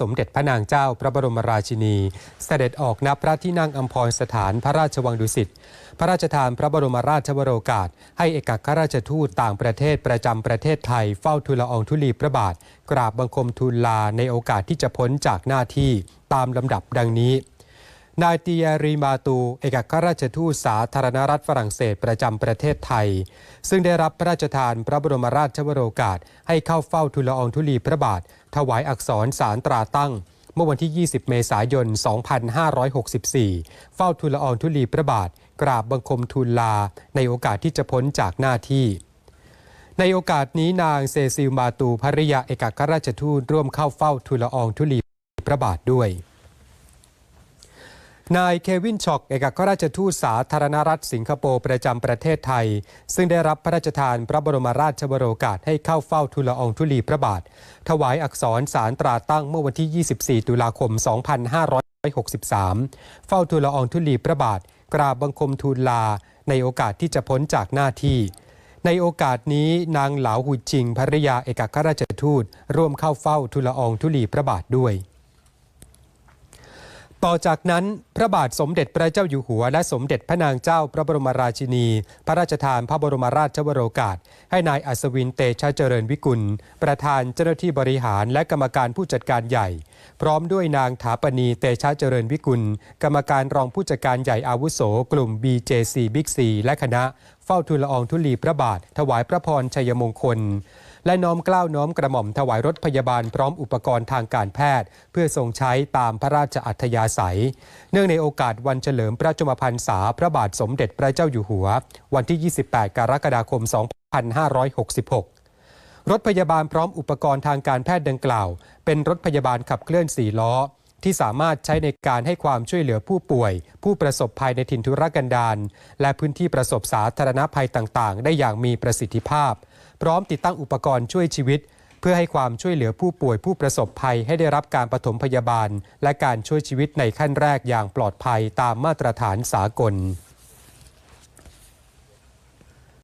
สมเด็จพระนางเจ้าพระบรมราชินี เสด็จออกณพระที่นั่งอัมพรสถานพระราชวังดุสิต พระราชทานพระบรมราชวโรกาส ให้เอกอัครราชทูตต่างประเทศประจำประเทศไทยเฝ้าทูลละอองธุลีพระบาท กราบบังคมทูลลาในโอกาสที่จะพ้นจากหน้าที่ตามลำดับดังนี้ นายติยารีมาตู เอกอัครราชทูตสาธารณรัฐฝรั่งเศสประจำประเทศไทย ซึ่งได้รับพระราชทานพระบรมราชวโรกาส ให้เข้าเฝ้าทูลละอองธุลีพระบาท ถวายอักษรสารตราตั้ง เมื่อวันที่ 20 เมษายน 2564 เฝ้าทูลละอองธุลีพระบาท กราบบังคมทูลลา ในโอกาสที่จะพ้นจากหน้าที่ในโอกาสนี้นางเซซิลมาตูภริยาเอกอัครราชทูตร่วมเข้าเฝ้าทูลละอองธุลีพระบาทด้วย นายเควินช็อกเอกอัครราชทูตสาธารณรัฐสิงคโปร์ประจำประเทศไทย ซึ่งได้รับพระราชทานพระบรมราชวโรกาสให้เข้าเฝ้าทูลละอองธุลีพระบาท ถวายอักษรสารตราตั้งเมื่อวันที่ 24 ตุลาคม 2563 เฝ้าทูลละอองธุลีพระบาท กราบบังคมทูลลา ในโอกาสที่จะพ้นจากหน้าที่ ในโอกาสนี้นางเหลาหุจิงภริยาเอกอัครราชทูตร่วมเข้าเฝ้าทูลละอองธุลีพระบาทด้วย ต่อจากนั้นพระบาทสมเด็จพระเจ้าอยู่หัว และสมเด็จพระนางเจ้าพระบรมราชินี พระราชทานพระบรมราชวโรกาส ให้นายอัศวินเตชะเจริญวิกุล ประธานเจ้าหน้าที่บริหารและกรรมการผู้จัดการใหญ่ พร้อมด้วยนางถาปณีเตชะเจริญวิกุล กรรมการรองผู้จัดการใหญ่อาวุโส กลุ่ม BJC Big C และคณะ เฝ้าทูลละอองธุลีพระบาท ถวายพระพรชัยมงคล และน้อมเกล้าวน้อมกระหม่อมถวายรถพยาบาลพร้อมอุปกรณ์ทางการแพทย์ เพื่อทรงใช้ตามพระราชอัธยาศัย เนื่องในโอกาสวันเฉลิมพระชมพรรษาพระบาทสมเด็จพระเจ้าอยู่หัว วันที่ 28 กรกฎาคม 2566รถพยาบาลพร้อมอุปกรณ์ทางการแพทย์ดังกล่าว เป็นรถพยาบาลขับเคลื่อน 4 ล้อ ที่สามารถใช้ในการให้ความช่วยเหลือผู้ป่วย ผู้ประสบภัยในถิ่นทุรกันดารและพื้นที่ประสบสาธารณภัยต่างๆ ได้อย่างมีประสิทธิภาพ พร้อมติดตั้งอุปกรณ์ช่วยชีวิต เพื่อให้ความช่วยเหลือผู้ป่วยผู้ประสบภัยให้ได้รับการปฐมพยาบาล และการช่วยชีวิตในขั้นแรกอย่างปลอดภัยตามมาตรฐานสากล